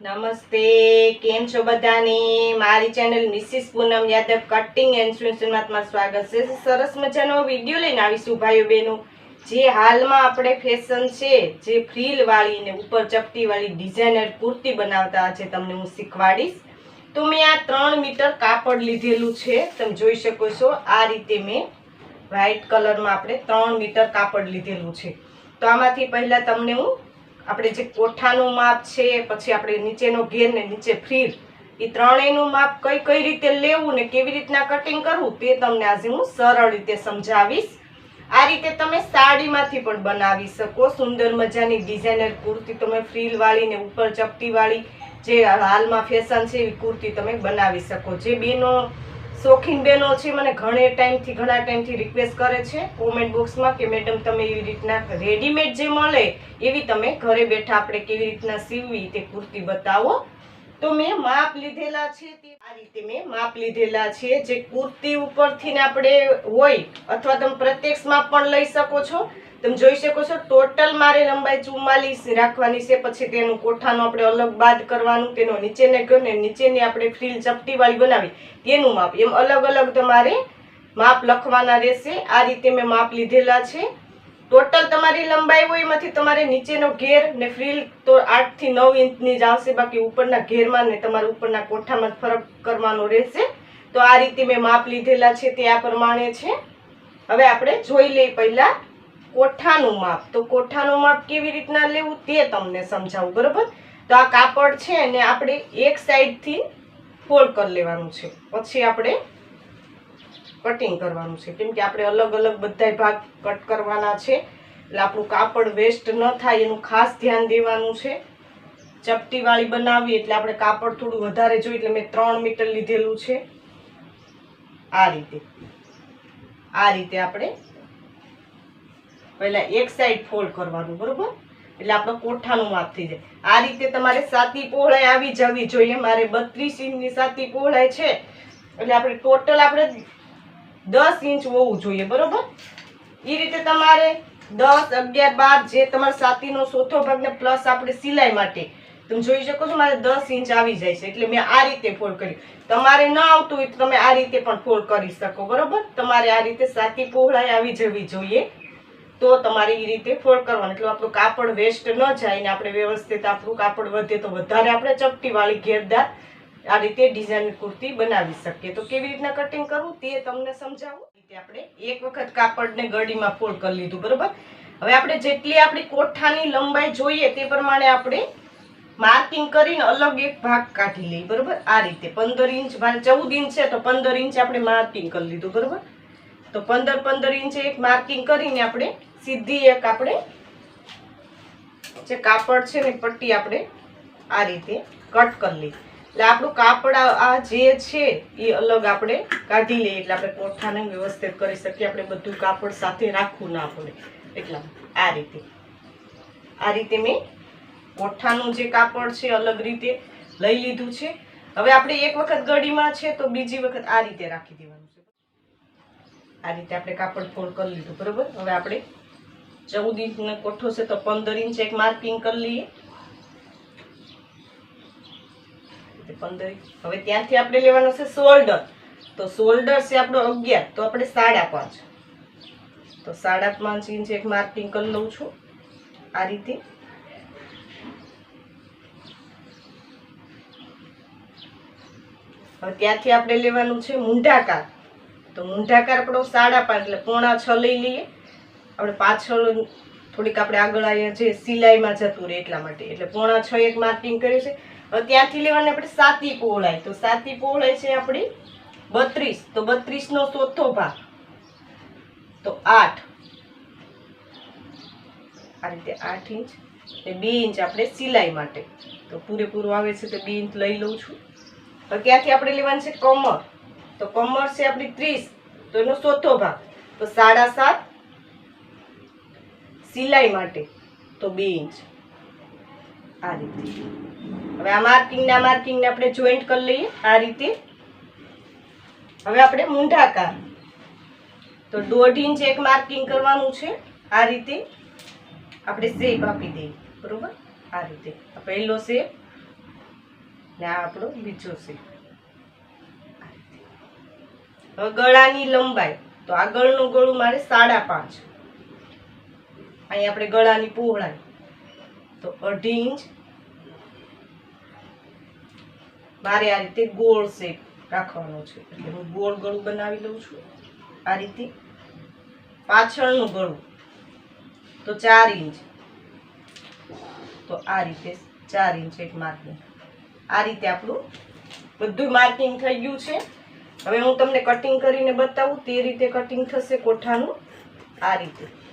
નમસ્તે, કેમ છો બધાને? મારી channel Mrs Poonam Yadav cutting and સ્વિન્સમાં સ્વાગત છે. સરસ મજાનો વીડિયો લઈને આવીશું ભાઈઓ બહેનો. જે હાલમાં આપણે ફેશન છે, જે ફ્રીલવાળી ને ઉપર ચપટીવાળી ડિઝાઇનર કુર્તી બનાવતા છે, તમને હું શીખવાડીશ. તો મેં આ ત્રણ મીટર કાપડ લીધેલું છે, તમે જોઈ શકો છો. આ રીતે મેં વ્હાઈટ કલરમાં આપણે ત્રણ મીટર કાપડ લીધેલું છે. તો આમાંથી પહેલાં તમને હું આપણે જે કોઠાનું માપ છે, પછી આપણે નીચેનો ઘેર ને નીચે ફ્રીર એ ત્રણેયનું માપ કઈ કઈ રીતે લેવું ને કેવી રીતના કટિંગ કરવું તે તમને આજે હું સરળ રીતે સમજાવીશ. આ રીતે તમે સાડીમાંથી પણ બનાવી શકો, સુંદર મજાની ડિઝાઇનર કુર્તી તમે ફ્રીલ વાળી ને ઉપર ચપટીવાળી જે હાલમાં ફેશન છે એવી કુર્તી તમે બનાવી શકો. જે બેનો શોખીન બહેનો છે, મને ઘણે ટાઈમથી ઘણા ટાઈમથી રિક્વેસ્ટ કરે છે કોમેન્ટ બોક્સમાં કે, મેડમ, તમે એવી રીતના રેડીમેડ જે મળે, એવી તમે ઘરે બેઠા આપણે કેવી રીતના સીવવી તે કુર્તી બતાવો. તો મેં માપ લીધેલા છે, તે આ રીતે મેં માપ લીધેલા છે, જે કુર્તી ઉપરથી આપણે હોય, અથવા તમે પ્રત્યક્ષ માપ પણ લઈ શકો છો. તમે જોઈ શકો છો, ટોટલ મારે લંબાઈ ચુમ્માલીસ રાખવાની છે. પછી તેનું કોઠાનું આપણે અલગ બાદ કરવાનું, તેનો નીચેને ગયો ને નીચેની આપણે ફ્રીલ ચપટીવાળી બનાવી. તેનું માપ, એમ અલગ અલગ તમારે માપ લખવાના રહેશે. આ રીતે મેં માપ લીધેલા છે. ટોટલ તમારી લંબાઈ હોય એમાંથી તમારે નીચેનો ઘેર ને ફ્રીલ તો આઠથી નવ ઇંચની જ આવશે. બાકી ઉપરના ઘેરમાં ને તમારે ઉપરના કોઠામાં ફરક કરવાનો રહેશે. તો આ રીતે મેં માપ લીધેલા છે તે આ પ્રમાણે છે. હવે આપણે જોઈ લઈએ પહેલા કોઠાનું માપ. તો કોઠાનું માપ કેવી રીતના લેવું તે તમને સમજાવું, બરોબર? તો આ કાપડ છે ને આપણે એક સાઈડથી ફોલ્ડ કરી લેવાનું છે. પછી આપણે કટિંગ કરવાનું છે. કેમ કે આપણે અલગ અલગ બધાય ભાગ કટ કરવાના છે. એટલે આપણું કાપડ વેસ્ટ ન થાય, એનું ખાસ ધ્યાન દેવાનું છે. ચપટીવાળી બનાવી એટલે આપણે કાપડ થોડું વધારે જોઈએ એટલે મેં ત્રણ મીટર લીધેલું છે. આ રીતે. આ રીતે આપણે પહેલા એક સાઈડ ફોલ્ડ કરવાનું, બરાબર? એટલે આપણો કોઠાનું માપ થઈ જાય. આ રીતે તમારે સાતી પહોળાઈ આવી જવી જોઈએ. મારે બત્રીસ ઇંચની સાતી પહોળાઈ છે. એટલે આપણે ટોટલ આપણે દસ ઇંચ હોવું જોઈએ, બરાબર? એ રીતે તમારે દસ, અગિયાર, બાર જે તમારા સાતીનો ચોથો ભાગને પ્લસ આપણે સિલાઈ માટે. તમે જોઈ શકો છો મારે દસ ઇંચ આવી જાય છે. એટલે મેં આ રીતે ફોલ્ડ કર્યું. તમારે ન આવતું હોય તો તમે આ રીતે પણ ફોલ્ડ કરી શકો, બરોબર? તમારે આ રીતે સાતી પહોળાઈ આવી જવી જોઈએ. તો તમારે એ રીતે ફોલ્ડ કરવાનું. એટલે આપણું કાપડ વેસ્ટ ન જાય ને આપણે વ્યવસ્થિત આપણું કાપડ વધે તો વધારે આપણે ચપટીવાળી ઘેરદાર આ રીતે ડિઝાઇન કુર્તી બનાવી શકીએ. તો કેવી રીતના કટિંગ કરવું તે તમને સમજાવું. રીતે આપણે એક વખત કાપડને ગળીમાં ફોલ્ડ કરી લીધું, બરોબર? હવે આપણે જેટલી આપણી કોઠાની લંબાઈ જોઈએ તે પ્રમાણે આપણે માર્કિંગ કરીને અલગ એક ભાગ કાઢી લઈએ, બરોબર? આ રીતે. પંદર ઇંચ, મારે ચૌદ ઇંચ છે તો પંદર ઇંચ આપણે માર્કિંગ કરી લીધું, બરોબર? તો પંદર પંદર ઇંચે એક માર્કિંગ કરીને આપણે સીધી એક આપણે જે કાપડ છે ને, પટ્ટી આપણે આ રીતે કટ કરી લઈએ. એટલે આપણું કાપડ આ જે છે એ અલગ આપણે કાઢી લઈએ, એટલે આપણે કોઠાને વ્યવસ્થિત કરી શકીએ. આપણે બધું કાપડ સાથે રાખવું ના પડે. એટલા આ રીતે. આ રીતે મેં કોઠાનું જે કાપડ છે અલગ રીતે લઈ લીધું છે. હવે આપણે એક વખત ગળીમાં છે તો બીજી વખત આ રીતે રાખી દેવાનું છે. આ રીતે આપણે કાપડ ફોલ્ડ કરી લીધું, બરોબર? હવે આપણે ચૌદ ઇંચનો કોઠો છે તો પંદર ઇંચ એક માર્કિંગ કરી લઈએ. પંદર હવે ત્યાંથી આપણે લેવાનો છે શોલ્ડર તો શોલ્ડર છે આપણો અગિયાર, તો આપણે સાડા પાંચ. તો સાડા પાંચ ઇંચ એક માર્કિંગ કરી લઉં છું આ રીતે. હવે ત્યાંથી આપણે લેવાનું છે મૂંઢાકાર. તો મૂંઢાકાર આપણો સાડા પાંચ, એટલે પોણા છ લઈ લઈએ. આપણે પાછળ થોડીક આપણે આગળ આવ્યા છે, સિલાઈમાં જતું રહે એટલા માટે. એટલે પોણા છ એક માર્કિંગ કર્યું છે. હવે ત્યાંથી લેવાની આપણે સાતી પહોળાઈ. તો સાતી પહોળાઈ છે આપણી બત્રીસ. તો બત્રીસનો ચોથો ભાગ. તો આઠ. આ રીતે આઠ ઇંચ ને બે ઇંચ આપણે સિલાઈ માટે. તો પૂરેપૂરું આવે છે તો બે ઇંચ લઈ લઉં છું. હવે ક્યાંથી આપણે લેવાનું છે? કમર. તો કમર છે આપણી ત્રીસ. તો એનો ચોથો ભાગ. તો સાડા સાત સિલાઈ માટે, તો બે ઇંચ. આ રીતે. હવે આ માર્કિંગ ના માર્કિંગ ને આપણે જોઈન્ટ કરી લઈએ, આ રીતે. હવે આપણે મૂંઢાકાર. તો દોઢ ઇંચ એક માર્કિંગ કરવાનું છે, આ રીતે. આપણે શેપ આપી દઈએ, બરોબર? આ રીતે. પહેલો શેપ ને આ આપણો બીજો શેપ હવે ગળાની લંબાઈ, તો આગળનું ગળું મારે સાડા પાંચ. અહીં આપણે ગળાની પહોળાઈ. તો અઢી ઇંચ. મારે આ રીતે ગોળ શેપ રાખવાનો છે. એટલે હું ગોળ ગળું બનાવી લઉં છું. આ રીતે. પાછળનું ગળું. તો ચાર ઇંચ. તો આ રીતે ચાર ઇંચ એક માર્કિંગ. આ રીતે આપણું બધું માર્કિંગ થઈ ગયું છે. હવે હું તમને કટિંગ કરીને બતાવું તે રીતે કટિંગ થશે કોઠાનું. આ રીતે.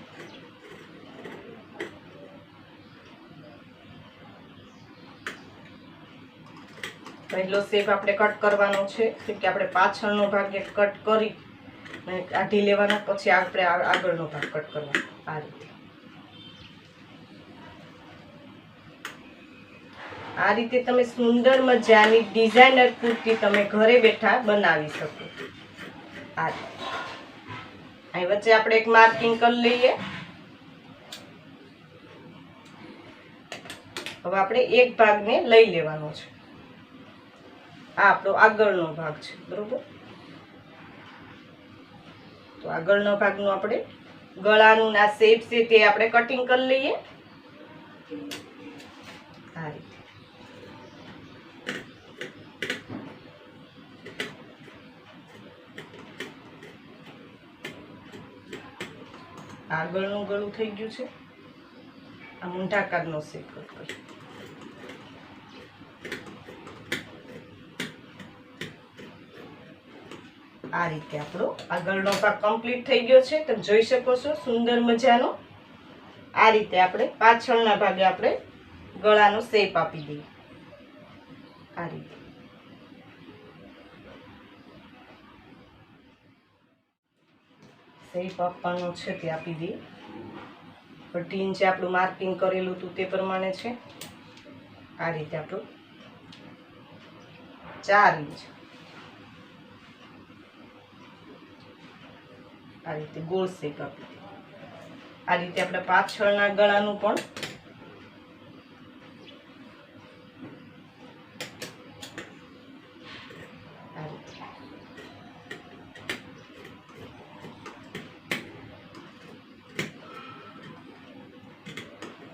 પહેલો શેપ આપણે કટ કરવાનો છે, કેમ કે આપણે પાછળનો ભાગ એક કટ કરી અને કાઢી લેવાનો, પછી આપણે આગળનો ભાગ કટ કરવાનો. આ રીતે. આ રીતે તમે સુંદર મજાની ડિઝાઇનર કુર્તી તમે ઘરે બેઠા બનાવી શકો. આ રીતે. વચ્ચે આપણે એક માર્કિંગ કરી લઈએ. હવે આપણે એક ભાગને લઈ લેવાનો છે. આ આપણો આગળનો ભાગ છે, બરોબર? તો આગળનો ભાગનું આપણે ગળાનું ના શેપ છે તે આપણે કટિંગ કરી લઈએ. આ આગળનું ગળું થઈ ગયું છે. આ મૂંઢા કાગનો શેપ કટ કરી આ રીતે આપણો આગળનો ભાગ કમ્પ્લીટ થઈ ગયો છે. તમે જોઈ શકો છો, સુંદર મજાનો. આ રીતે આપણે પાછળના ભાગે આપણે ગળાનો શેપ આપી દઈએ. આ રીતે. શેપ આપવાનો છે તે આપી દઈએ. અઢી ઇંચે આપણું માર્કિંગ કરેલું હતું તે પ્રમાણે છે. આ રીતે આપણું ચાર ઇંચ આ રીતે ગોળ શેપ આપી. આ રીતે આપણે પાછળના ગળાનું પણ.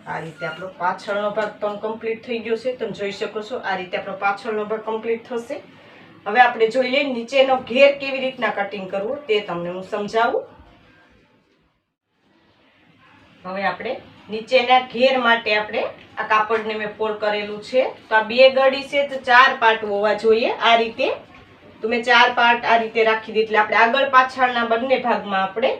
આ રીતે આપણો પાછળનો ભાગ પણ કમ્પ્લીટ થઈ ગયો છે તમે જોઈ શકો છો આ રીતે આપણો પાછળનો ભાગ કમ્પ્લીટ થશે હવે આપણે જોઈ લઈએ નીચેનો ઘેર કેવી રીતના કટિંગ કરવું તે તમને હું સમજાવું. હવે આપણે નીચેના ઘેર માટે આપણે આ કાપડને મેં ફોલ્ડ કરેલું છે. તો આ બે ગળી છે, તો ચાર પાર્ટ હોવા જોઈએ આ રીતે. તો મેં ચાર પાર્ટ આ રીતે રાખી દીધી. એટલે આપણે આગળ પાછળના બંને ભાગમાં આપણે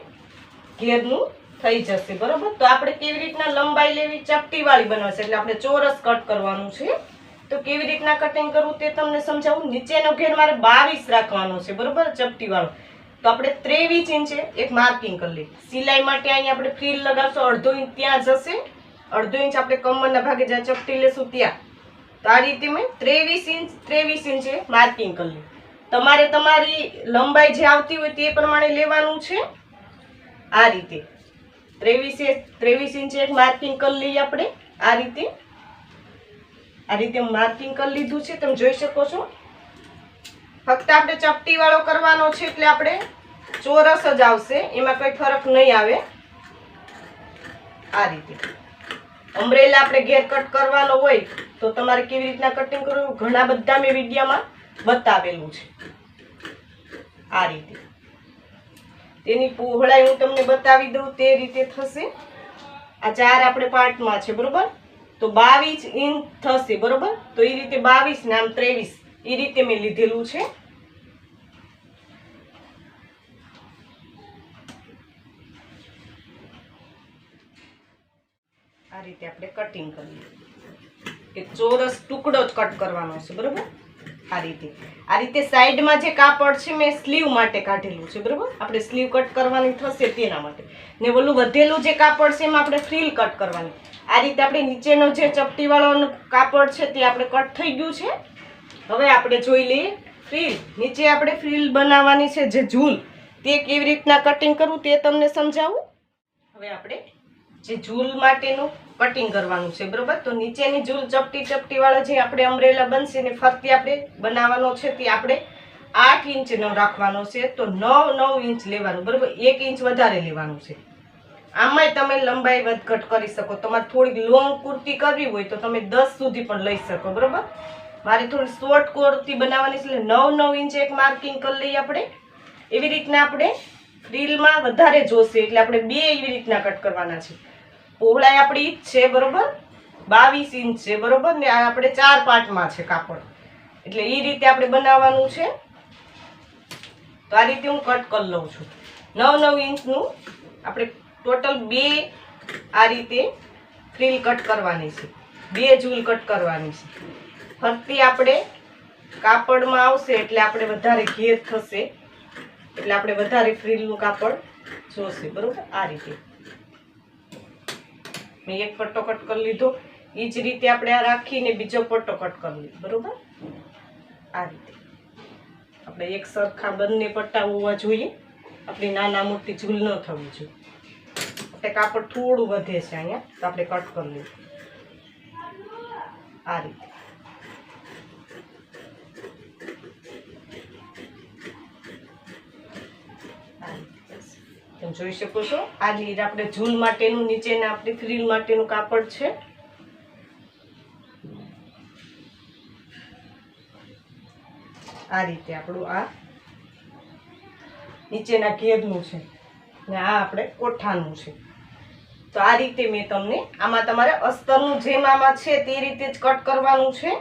ઘેરનું થઈ જશે, બરોબર? તો આપણે કેવી રીતના લંબાઈ લેવી? ચપટીવાળી બનાવશે. એટલે આપણે ચોરસ કટ કરવાનું છે. તો કેવી રીતના કટિંગ કરવું તે તમને સમજાવું? નીચેનો ઘેર મારે બાવીસ રાખવાનો છે, બરોબર? ચપટી વાળો તો આપણે ત્રેવીસ ઇંચે એક માર્કિંગ કરી લઈએ. સિલાઈ માટે અહીંયા આપણે ફ્રીલ લગાવશું, અડધો ઇંચ ત્યાં જશે. અડધો ઇંચ આપણે કમરના ભાગે જ્યાં ચપટી લેશું ત્યાં. તો આ રીતે મેં ત્રેવીસ ઇંચ, ત્રેવીસ ઇંચે માર્કિંગ કરી લઈએ. તમારે તમારી લંબાઈ જે આવતી હોય તે પ્રમાણે લેવાનું છે. આ રીતે. ત્રેવીસ ત્રેવીસ ઇંચે એક માર્કિંગ કરી લઈએ આપણે. આ રીતે. આ રીતે માર્કિંગ કરી લીધું છે, તમે જોઈ શકો છો. ફક્ત આપણે ચપટી વાળો કરવાનો છે એટલે આપણે ચોરસ જ આવશે, એમાં કંઈ ફરક નહીં આવે. આ રીતે. અમરેલા આપણે ઘેર કટ કરવાનો હોય, તો તમારે કેવી રીતના કટિંગ કરવું ઘણા બધા મેં વિડીયામાં બતાવેલું છે. આ રીતે. તેની પહોળાઈ હું તમને બતાવી દઉં, તે રીતે થશે. આ ચાર આપણે પાર્ટમાં છે, બરોબર? તો બાવીસ ઇંચ થશે, બરોબર? તો એ રીતે બાવીસ નામ ત્રેવીસ એ રીતે મેં લીધેલું છે. આ રીતે આપણે કટિંગ કરીએ કે ચોરસ ટુકડો જ કટ કરવાનો છે, બરોબર? આ રીતે. આ રીતે સાઈડમાં જે કાપડ છે મેં સ્લીવ માટે કાઢેલું છે, બરાબર? આપણે સ્લીવ કટ કરવાની થશે તેના માટે. ને ઓલું વધેલું જે કાપડ છે એમાં આપણે ફ્રીલ કટ કરવાની. આ રીતે આપણે નીચેનો જે ચપટીવાળો કાપડ છે તે આપણે કટ થઈ ગયું છે. હવે આપણે જોઈ લઈએ ફ્રીલ. નીચે આપણે ફ્રીલ બનાવવાની છે જે ઝૂલ તે કેવી રીતના કટિંગ કરવું તે તમને સમજાવું? હવે આપણે જે ઝૂલ માટેનું કટિંગ કરવાનું છે, બરોબર? તો નીચેની ઝૂલ ચપટી ચપટી વાળો જે આપણે અમરેલા બનશે ને ફરતી આપણે બનાવવાનો છે તે આપણે આઠ ઇંચનો રાખવાનો છે, તો નવ નવ ઇંચ લેવાનું, બરોબર? એક ઇંચ વધારે લેવાનું છે. આમાંય તમે લંબાઈ વધઘટ કરી શકો. તમારે થોડીક લોંગ કુર્તી કરવી હોય તો તમે દસ સુધી પણ લઈ શકો, બરોબર? મારે થોડી શોર્ટ કુર્તી બનાવવાની છે, એટલે નવ નવ ઇંચ એક માર્કિંગ કરી લઈએ આપણે. એવી રીતના આપણે રીલમાં વધારે જોશે, એટલે આપણે બે એવી રીતના કટ કરવાના છે. પહોળાઈ આપણી છે, બરોબર? બાવીસ ઇંચ છે, બરોબર? ને આ આપણે ચાર પાર્ટમાં છે કાપડ. એટલે એ રીતે આપણે બનાવવાનું છે. તો આ રીતે હું કટ કરી લઉં છું. નવ નવ ઇંચનું આપણે ટોટલ બે આ રીતે ફ્રીલ કટ કરવાની છે. બે ઝૂલ કટ કરવાની છે. ફરતી આપણે કાપડમાં આવશે એટલે આપણે વધારે ઘેર થશે. એટલે આપણે વધારે ફ્રીલનું કાપડ જોશે, બરોબર? આ રીતે. મેં એક પટ્ટો કટ કરી લીધો. એ જ રીતે આપણે આ રાખીને બીજો પટ્ટો કટ કરી લીધો બરોબર? આ રીતે. આપણે એક સરખા બંને પટ્ટા હોવા જોઈએ. આપણી નાના મોટી ઝૂલ ન થવી જોઈએ. એટલે કાપડ થોડું વધે છે અહીંયા. તો આપણે કટ કરી લીધું આ રીતે. જોઈ શકો છો. આ લીર આપણે ઝૂલ માટેનું, નીચેના આપણે ફ્રીલ માટેનું કાપડ છે. આ રીતે આપણું આ નીચેના ઘેરનું છે ને આ આપણે કોઠાનું છે. તો આ રીતે મેં તમને આમાં તમારે અસ્તરનું જેમ આમાં છે તે રીતે જ કટ કરવાનું છે.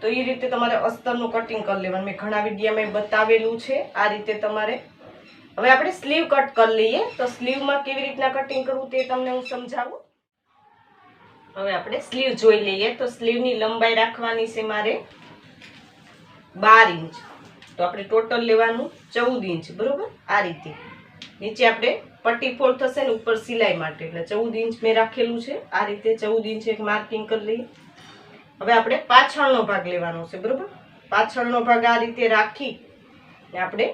તો એ રીતે તમારે અસ્તરનું કટિંગ કરી લેવાનું. મેં ઘણા વિડીયામાં બતાવેલું છે. આ રીતે તમારે હવે આપણે સ્લીવ કટ કરી લઈએ. તો સ્લીવમાં કેવી રીતના કટિંગ કરવું તે તમને હું સમજાવું. હવે આપણે સ્લીવ જોઈ લઈએ. તો સ્લીવની લંબાઈ રાખવાની છે મારે બાર ઇંચ. તો આપણે ટોટલ લેવાનું ચૌદ ઇંચ, બરોબર? આ રીતે. નીચે આપણે પટ્ટી ફોલ્ડ થશે ને ઉપર સિલાઈ માટે. એટલે ચૌદ ઇંચ મેં રાખેલું છે. આ રીતે ચૌદ ઇંચ એક માર્કિંગ કરી લઈએ. હવે આપણે પાછળનો ભાગ લેવાનો છે, બરોબર? પાછળનો ભાગ આ રીતે રાખી ને આપણે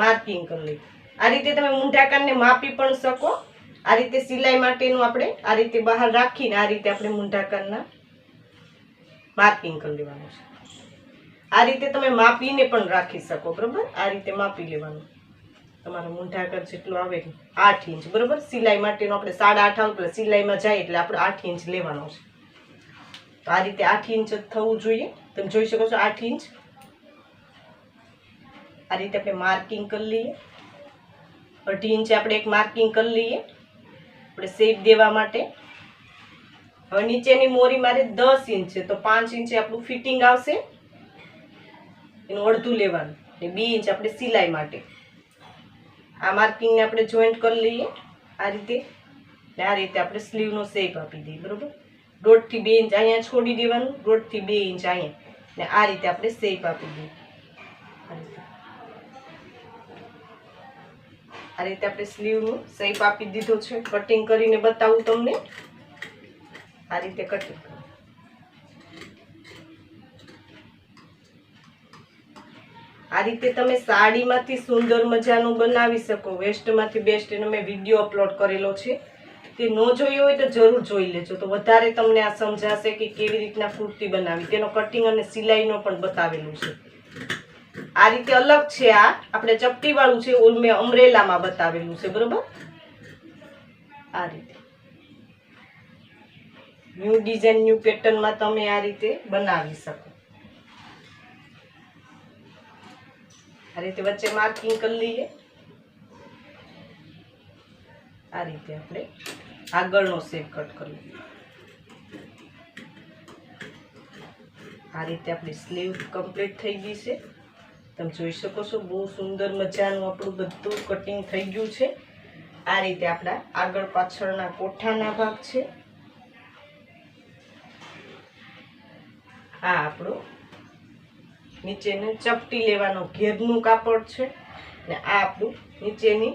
માર્કિંગ કરી લઈ આ રીતે તમે મૂંઢાકારને માપી પણ શકો. આ રીતે સિલાઈ માટેનું આપણે આ રીતે બહાર રાખીને આ રીતે આપણે મૂંઢા કાનના માર્કિંગ કરી લેવાનું છે. આ રીતે તમે માપીને પણ રાખી શકો, બરાબર? આ રીતે માપી લેવાનું. તમારું મૂંઢાકર જેટલું આવે આઠ ઇંચ, બરાબર? સિલાઈ માટેનું આપણે સાડા આઠ આવે એટલે સિલાઈમાં જાય એટલે આપણે આઠ ઇંચ લેવાનો છે. તો આ રીતે આઠ ઇંચ થવું જોઈએ. તમે જોઈ શકો છો આઠ ઇંચ આ રીતે આપણે માર્કિંગ કરી લઈએ. અઢી ઇંચે આપણે એક માર્કિંગ કરી લઈએ. આપણે શેપ દેવા માટે. હવે નીચેની મોરી મારે દસ ઇંચ છે, તો પાંચ ઇંચે આપણું ફિટિંગ આવશે. એનું અડધું લેવાનું. ને બે ઇંચ આપણે સિલાઈ માટે. આ માર્કિંગને આપણે જોઈન્ટ કરી લઈએ આ રીતે. ને આ રીતે આપણે સ્લીવનો શેપ આપી દઈએ, બરોબર? દોઢથી બે ઇંચ અહીંયા છોડી દેવાનું, દોઢથી બે ઇંચ અહીંયા. ને આ રીતે આપણે શેપ આપી દઈએ. આ રીતે આપણે સ્લીવનું શેપ આપી દીધો છે. કટિંગ કરીને બતાવું તમને. આ રીતે કટિંગ આ રીતે તમે સાડીમાંથી સુંદર મજાનું બનાવી શકો. વેસ્ટમાંથી બેસ્ટ એનો મેં વીડિયો અપલોડ કરેલો છે. તે ન જોયો હોય તો જરૂર જોઈ લેજો. તો વધારે તમને આ સમજાશે કે કેવી રીતના કુર્તી બનાવી. તેનો કટિંગ અને સિલાઈનો પણ બતાવેલું છે. આ રીતે અલગ છે આ. આપણે ચપટી વાળું છે ઓલ મેં અમરેલામાં બતાવેલું છે, બરોબર? આ રીતે. ન્યૂ ડિઝાઇન, ન્યૂ પેટર્નમાં તમે આ રીતે બનાવી શકો. આ રીતે વચ્ચે માર્કિંગ કરી લઈએ. આ રીતે આપણે આગળનો શેપ કટ કરી આ રીતે આપણી સ્લીવ કમ્પ્લીટ થઈ ગઈ છે. તમે જોઈ શકો છો, બહુ સુંદર મજાનું આપણું બધું કટિંગ થઈ ગયું છે. આ રીતે આપણા આગળ પાછળના કોઠાના ભાગ છે. આ આપણું નીચેનું ચપટી લેવાનો ઘેરનું કાપડ છે. ને આ આપણું નીચેની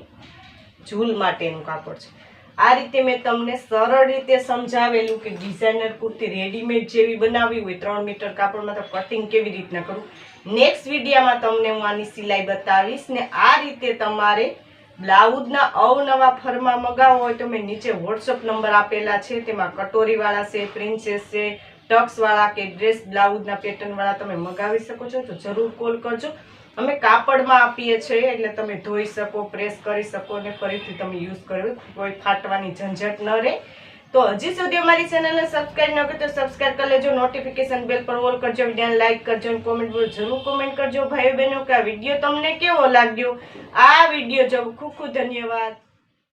ઝૂલ માટેનું કાપડ છે. આ રીતે મેં તમને સરળ રીતે સમજાવેલું કે ડિઝાઇનર કુર્તી રેડીમેડ જેવી બનાવવી હોય, ત્રણ મીટર કાપડમાં તો કટિંગ કેવી રીતના કરવું નેક્સ્ટ વિડીયામાં તમને હું આની સિલાઈ બતાવીશ ને આ રીતે તમારે બ્લાઉઝના અવનવા ફરમાં મગાવો હોય તો મેં નીચે વોટ્સઅપ નંબર આપેલા છે. તેમાં કટોરીવાળા છે પ્રિન્સેસ છે ટક્સવાળા કે ડ્રેસ બ્લાઉઝના પેટર્નવાળા તમે મગાવી શકો છો. તો જરૂર કોલ કરજો. અમે કાપડમાં આપીએ છીએ એટલે તમે ધોઈ શકો, પ્રેસ કરી શકો અને ફરીથી તમે યુઝ કરો કોઈ ફાટવાની ઝંઝટ ન રહે. તો હજી સુધી અમારી ચેનલને સબસ્ક્રાઇબ ન કરી તો સબસ્ક્રાઇબ કરી લેજો. નોટિફિકેશન બેલ પર ઓલ કરજો. વિડીયોને લાઈક કરજો કોમેન્ટ બોલ જરૂર કોમેન્ટ કરજો. ભાઈઓ બહેનો, કે આ વીડિયો તમને કેવો લાગ્યો? આ વીડિયો જો ખૂબ ખૂબ ધન્યવાદ.